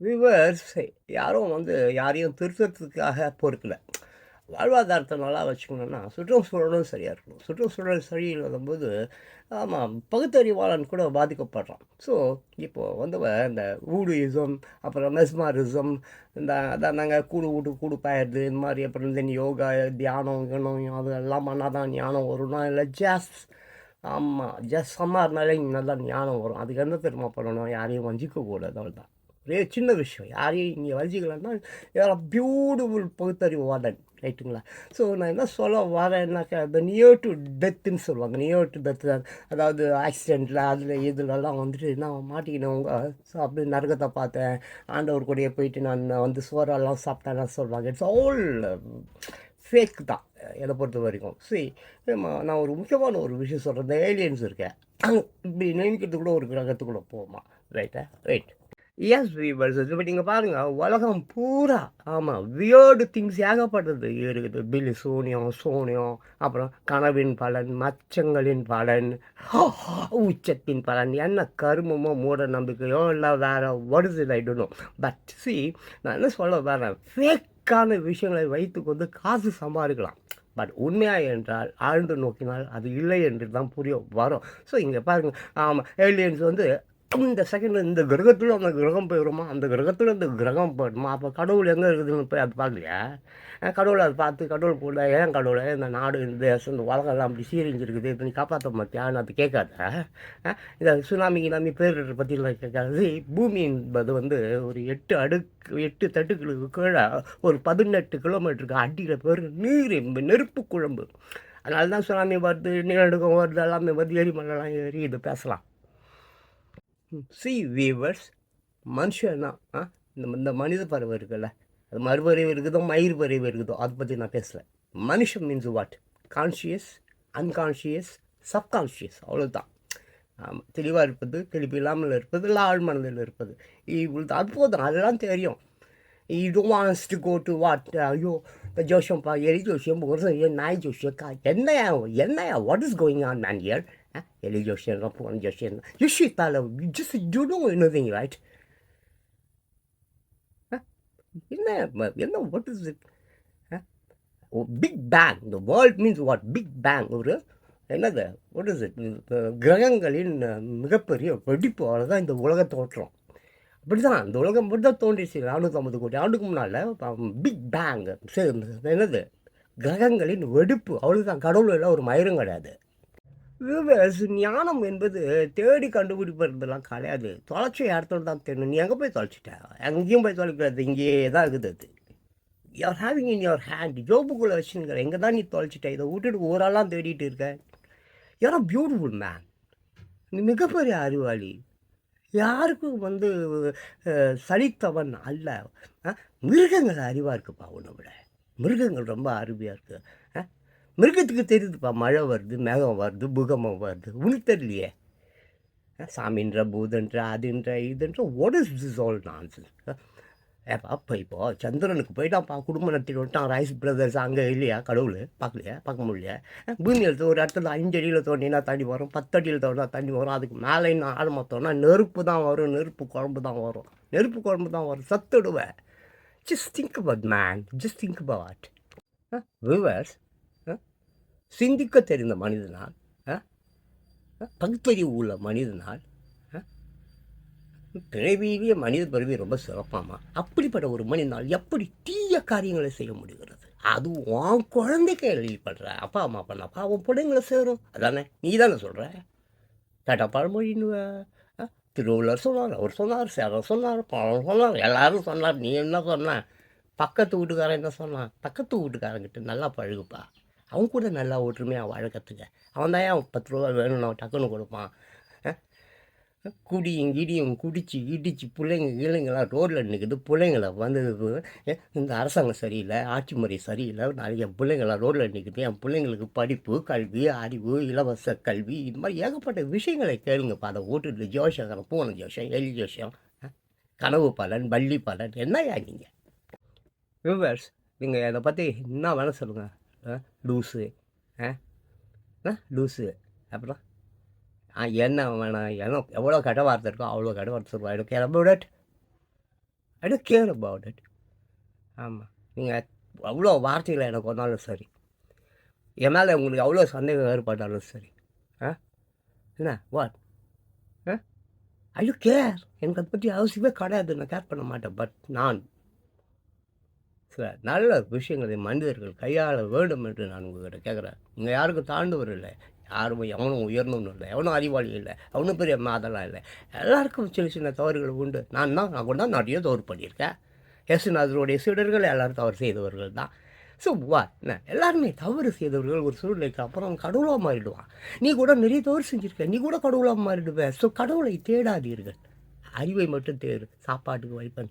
Viewers யாரும் வந்து யாரையும் திருத்தத்துக்காக பொறுக்கல. வாழ்வாதாரத்தை நல்லா வச்சுக்கணுன்னா சுற்றுச்சூழலும் சரியாக இருக்கணும். சுற்றுச்சூழல் சரியில்லாதபோது ஆமாம் பகுத்தறிவாளன் கூட பாதிக்கப்படுறான். ஸோ இப்போது வந்து இந்த ஊடுயிசம் அப்புறம் மெஸ்மாரிசம் இந்த அதான் நாங்கள் கூடு வீட்டு கூடு பாயிடுது இந்த மாதிரி அப்புறம் இந்த யோகா தியானம் கணம் அது எல்லாம் பண்ணால் தான் ஞானம் வரும்னா இல்லை ஜாஸ் ஆமாம் ஜஸ்ட் சம்மா இருந்தாலே நல்லா ஞானம் வரும். அதுக்கு என்ன திரும்ப பண்ணணும்? யாரையும் வஞ்சிக்கக்கூடாது அவ்வளோதான் ஒரே சின்ன விஷயம். யாரையும் இங்கே வஞ்சிக்கலன்னா இதெல்லாம் பியூட்டிஃபுல் பகுத்தறிவு வார்டன் ரைட்டுங்களா? ஸோ நான் என்ன சொல்ல வரேன்னாக்கா இந்த நியர் டு டெத்துன்னு சொல்லுவாங்க. நியர் டு டெத்து அதாவது ஆக்சிடெண்ட்டில் அதில் இதுலலாம் வந்துட்டு நான் மாட்டிக்கினவங்க ஸோ அப்படி நரகத்தை பார்த்தேன். ஆண்டவர் கூடயே போயிட்டு நான் வந்து சோறெல்லாம் சாப்பிட்டேன்னு சொல்லுவாங்க. இட்ஸ் ஆல் ஃபேக் தான் என்னை பொறுத்த வரைக்கும். சரி நான் ஒரு முக்கியமான ஒரு விஷயம் சொல்கிறேன் இந்த ஏலியன்ஸ் இருக்கேன். இப்படி நினைக்கிறது கூட ஒரு கிரகத்துக்குள்ளே போகுமா ரைட்டா ரைட் எஸ் வீவர்ஸ் இப்போ நீங்கள் பாருங்கள் உலகம் பூரா ஆமாம் வியர்டு திங்ஸ் ஏகப்பட்டது. இருக்குது. பில்லி சூனியம் சூனியம் அப்புறம் கனவின் பலன் மச்சங்களின் பலன் உச்சத்தின் பலன் என்ன கருமமோ மூட நம்பிக்கையோ இல்லை வேறு வருது ஐடணும் பட் சி நான் என்ன சொல்ல வரேன் ஃபேக்கான விஷயங்களை வைத்துக்கொண்டு காசு சம்பாதிக்கலாம். பட் உண்மையாக என்றால் ஆழ்ந்து நோக்கினால் அது இல்லை என்று தான் புரிய வரும். ஸோ இங்கே பாருங்கள் ஆமாம் ஏலியன்ஸ் வந்து இந்த செகண்ட் இந்த கிரகத்தில் அந்த கிரகம் போயிடுமா அந்த கிரகத்தில் இந்த கிரகம் போயிடுமா? அப்போ கடவுள் எங்கே இருக்குதுன்னு போய் அது பார்க்கலையா? கடவுளை அதை பார்த்து கடவுள் போட ஏன் கடவுளை? இந்த நாடு இந்த தேசம் இந்த உலகம்லாம் அப்படி சீரழிஞ்சிருக்குது இப்போ நீ காப்பாற்ற மாட்டியான்னு அது கேட்காத? இந்த சுனாமி கினாமி பேரிடர் பற்றிலாம் கேட்காது பூமி என்பது வந்து ஒரு எட்டு அடுக்கு எட்டு தட்டுக்களுக்கு கீழே ஒரு பதினெட்டு கிலோமீட்டருக்கு அடியில் பேர் நீர் நெருப்பு குழம்பு. அதனால தான் சுனாமி வருது நிலநடுக்கம் வருது எல்லாமே வருது எரிமலைலாம் ஏறி இது பேசலாம். சி வீவர்ஸ் மனுஷனா ஆ இந்த இந்த மனித பறவை இருக்குல்ல அது மறுபறவை இருக்குதோ மயிர் பறவை இருக்குதோ அதை பற்றி நான் பேசல மனுஷன் means what conscious unconscious subconscious அவ்வளோதான் ஆமாம் தெளிவாக இருப்பது தெளிவு இல்லாமல் இருப்பது இல்லை ஆழ்மனதில் இருப்பது. இவ்வளோ அற்புதம் அதெல்லாம் தெரியும். இது wants to go to what ஐயோ இந்த பா எரி ஜோஷியம் ஒரு நாய் ஜோஷியம் கா என்னையா என்னையா what is going on man year எலி ஜோஷியம் பூன் ஜோஷியம் யூ ஷீட் தால just you know anything right என்ன ம- என்ன what is it big bang the world means what big bang ஒரு என்னது வாட் இஸ் இட் கிரகங்களின் மிகப்பெரிய வெடிப்பு அவ்வளோதான் இந்த உலகத்தை தோற்றம். அப்படி தான் இந்த உலகம் இப்படி தான் தோன்றிச்சு நானூற்றம்பது கோடி ஆண்டுக்கு முன்னால் பிக் பேங் என்னது? கிரகங்களின் வெடிப்பு அவ்வளோதான் கடவுள் எல்லாம் ஒரு மயிரும் கிடையாது. வியூவர்ஸ் ஞானம் என்பது தேடி கண்டுபிடிப்பதெல்லாம் கிடையாது. தொலைச்சி இடத்துல தான் தெரியும் நீ எங்கே போய் தொலைச்சிட்ட? எங்கேயும் போய் தொலைக்கிறது இங்கேயே தான் இருக்குது அது. You are having in your hand ஜோபுக்குள்ளே வச்சுங்கிற எங்கே தான் நீ தொலைச்சிட்ட? இதை விட்டுட்டு ஊரெல்லாம் தேடிட்டு இருக்க. யூஆர் அ பியூட்டிஃபுல் மேன் நீ மிகப்பெரிய அறிவாளி. யாருக்கும் வந்து சலித்தவன் அல்ல. மிருகங்கள் அறிவாக இருக்குப்பா உன்னை விட. மிருகங்கள் ரொம்ப அருமையாக இருக்குது மிருகத்துக்கு தெரியுதுப்பா மழை வருது மேகம் வருது பூகம்பம் வருது. உனக்கு தெரியலையே? சாமின்ற பூதன்ற அதுன்ற இதுன்ற what is this all nonsense ஏப்பா அப்போ இப்போ சந்திரனுக்கு போயிட்டான்ப்பா குடும்பம் நடத்திட்டு வந்துட்டான் ரைஸ் பிரதர்ஸ் அங்கே இல்லையா? கடவுள் பார்க்கலையா? பார்க்க முடியல பூமியில் ஒரு இடத்துல அஞ்சு அடியில் தோண்டினா தண்ணி வரும் பத்து அடியில் தோண்டினா தண்ணி வரும் அதுக்கு மேலே இன்னும் ஆழமாக தோணா நெருப்பு தான் வரும் நெருப்பு குழம்பு தான் வரும். நெருப்பு குழம்பு தான் வரும் சத்துடுவேன் just think about man just think about viewers சிந்திக்க தெரிந்த மனிதனால் அஹ், பகுத்தறிவு உள்ள மனிதனால் அஹ், பிறவியிலேயே மனித பிறவி ரொம்ப சிறப்பாமா? அப்படிப்பட்ட ஒரு மனிதனால் எப்படி தீய காரியங்களை செய்ய முடிகிறது? அது உன் குழந்தைக்கு எழுதி பண்ணுற அப்பா அம்மா பண்ணப்பா உன் பிள்ளைங்களை சேரும். அதானே? நீ தானே சொல்கிற டாட்டா பழமொழின்னு திருவள்ளுவர் சொன்னார் அவர் சொன்னார் சேரர் சொன்னார் பழம் சொன்னார் எல்லாரும் சொன்னார். நீ என்ன சொன்ன? பக்கத்து வீட்டுக்காரன் என்ன சொன்னான்? பக்கத்து வீட்டுக்காரங்கிட்ட நல்லா பழகுப்பா. அவன் கூட நல்லா ஒற்றுமையாக வாழ கற்றுக்க அவன் தான் ஏன் பத்து ரூபா வேணும்னா டக்குன்னு கொடுப்பான்? குடியும் கிடியும் குடிச்சு இடிச்சு பிள்ளைங்க கீழைங்களாம் ரோட்டில் நிற்குது பிள்ளைங்கள வந்து இந்த அரசாங்கம் சரியில்லை ஆட்சி முறை சரியில்லை நிறைய பிள்ளைங்களாம் ரோட்டில் நிற்குது என் பிள்ளைங்களுக்கு படிப்பு கல்வி அறிவு இலவச கல்வி இது மாதிரி ஏகப்பட்ட விஷயங்களை கேளுங்கப்பா. அதை ஓட்டுட்டு ஜோஷம் பூனை ஜோஷம் எலி. ஜோஷம் கனவு பலன் வள்ளி பலன் என்னையா நீங்கள் வியூவர்ஸ் நீங்கள் இதை பற்றி என்ன வேணால் சொல்லுங்கள் லூஸு ஆ? ஆ லூஸு அப்புறம்? ஆ என்ன வேணாம் என்ன எவ்வளோ கெட்ட வார்த்தை இருக்கோ அவ்வளோ கெட்ட வார்த்தை சொல்லுவா. எனக்கு கிளம்ப விடட் I don't care about it ஆமாம் நீங்கள் அவ்வளோ வார்த்தைகளை எனக்கு வந்தாலும் சரி. என் மேலே உங்களுக்கு அவ்வளோ சந்தேகம் ஏற்பட்டாலும் சரி. ஆ? என்ன? வாட் ஆ? ஐயோ கேர் எனக்கு அதை பற்றி அவசியமே கிடையாது. நான் கேர் பண்ண மாட்டேன். பட் நான் சில நல்ல விஷயங்களை மனிதர்கள் கையாள வேண்டும் என்று நான் உங்ககிட்ட கேட்குறேன். இங்கே யாருக்கும் தாண்டவர் இல்லை. யாரும் எவனும் உயர்ந்தவனும் இல்லை. எவனும் அறிவாளி இல்லை. அவனும் பெரிய மாதெல்லாம் இல்லை. எல்லாருக்கும் சின்ன சின்ன தவறுகள் உண்டு. நான் தான் நான் கூட தான் நிறைய தவறு பண்ணியிருக்கேன். இயேசுநாதருடைய சீடர்கள் எல்லோரும் தவறு செய்தவர்கள் தான். ஸோ வா என்ன? எல்லாருமே தவறு செய்தவர்கள் ஒரு சூழ்நிலைக்கு அப்புறம் கடவுளாக மாறிடுவான். நீ கூட நிறைய தவறு செஞ்சுருக்க. நீ கூட கடவுளாக மாறிடுவேன் ஸோ கடவுளை தேடாதீர்கள். அறிவை மட்டும் தேடு. சாப்பாட்டுக்கு வைப்பன்